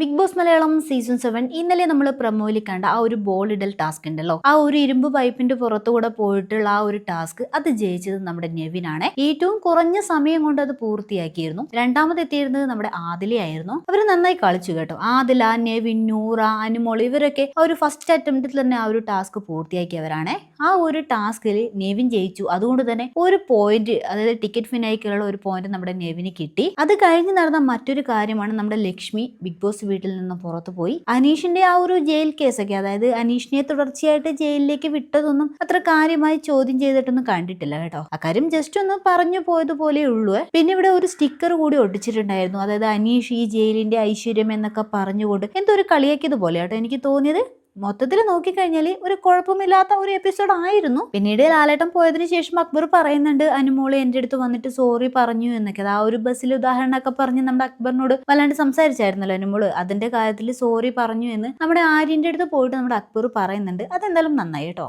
Bigg Boss Malayalam season seven ഇന്നലെ നമ്മൾ പ്രമോയിൽ കണ്ട ആ ഒരു ബോൾ ഇടൽ ടാസ്ക് ഉണ്ടല്ലോ. ആ ഒരു ഇരുമ്പ് പൈപ്പിന്റെ പുറത്തുകൂടെ പോയിട്ടുള്ള ആ ഒരു ടാസ്ക് അത് ജയിച്ചത് നമ്മുടെ നെവിനാണ് ഏറ്റവും കുറഞ്ഞ സമയം കൊണ്ട് അത് പൂർത്തിയാക്കിയിരുന്നു. രണ്ടാമത് എത്തിയിരുന്നത് നമ്മുടെ ആദിലയായിരുന്നു അവർ നന്നായി കളിച്ചു കേട്ടോ. ആദില നെവിൻ നൂറ അനുമോൾ ഇവരൊക്കെ ആ ഒരു ഫസ്റ്റ് അറ്റംപ്റ്റിൽ തന്നെ ആ ഒരു ടാസ്ക് പൂർത്തിയാക്കിയവരാണ്. ആ ഒരു ടാസ്കിൽ നെവിൻ ജയിച്ചു. അതുകൊണ്ട് തന്നെ ഒരു പോയിന്റ് അതായത് ടിക്കറ്റ് ഫിനായിക്കുള്ള ഒരു പോയിന്റ് നമ്മുടെ നെവിന് കിട്ടി. അത് കഴിഞ്ഞ് നടന്ന മറ്റൊരു കാര്യമാണ് നമ്മുടെ ലക്ഷ്മി ബിഗ് ബോസ് വീട്ടിൽ നിന്ന് പുറത്തു പോയി. അനീഷിന്റെ ആ ഒരു ജയിൽ കേസൊക്കെ അതായത് അനീഷിനെ തുടർച്ചയായിട്ട് ജയിലിലേക്ക് വിട്ടതൊന്നും അത്ര കാര്യമായി ചോദ്യം ചെയ്തിട്ടൊന്നും കണ്ടിട്ടില്ല കേട്ടോ. അക്കാര്യം ജസ്റ്റ് ഒന്ന് പറഞ്ഞു പോയതുപോലെ ഉള്ളൂ. പിന്നെ ഇവിടെ ഒരു സ്റ്റിക്കർ കൂടി ഒട്ടിച്ചിട്ടുണ്ടായിരുന്നു. അതായത് അനീഷ് ഈ ജയിലിന്റെ ഐശ്വര്യം എന്നൊക്കെ പറഞ്ഞുകൊണ്ട് എന്തോ ഒരു കളിയാക്കിയത് പോലെ കേട്ടോ എനിക്ക് തോന്നിയത്. മൊത്തത്തിൽ നോക്കിക്കഴിഞ്ഞാൽ ഒരു കുഴപ്പമില്ലാത്ത ഒരു എപ്പിസോഡ് ആയിരുന്നു. പിന്നീട് ലാലേട്ടൻ പോയതിനു ശേഷം അക്ബർ പറയുന്നുണ്ട് അനുമോൾ എന്റെ അടുത്ത് വന്നിട്ട് സോറി പറഞ്ഞു എന്നൊക്കെ. ആ ഒരു ബസ്സിൽ ഉദാഹരണമൊക്കെ പറഞ്ഞ് നമ്മുടെ അക്ബറിനോട് വല്ലാണ്ട് സംസാരിച്ചായിരുന്നല്ലോ അനുമോൾ അതിന്റെ കാര്യത്തിൽ സോറി പറഞ്ഞു എന്ന് നമ്മുടെ ആര്യന്റെ അടുത്ത് പോയിട്ട് നമ്മുടെ അക്ബർ പറയുന്നുണ്ട്. അതെന്തായാലും നന്നായി കേട്ടോ.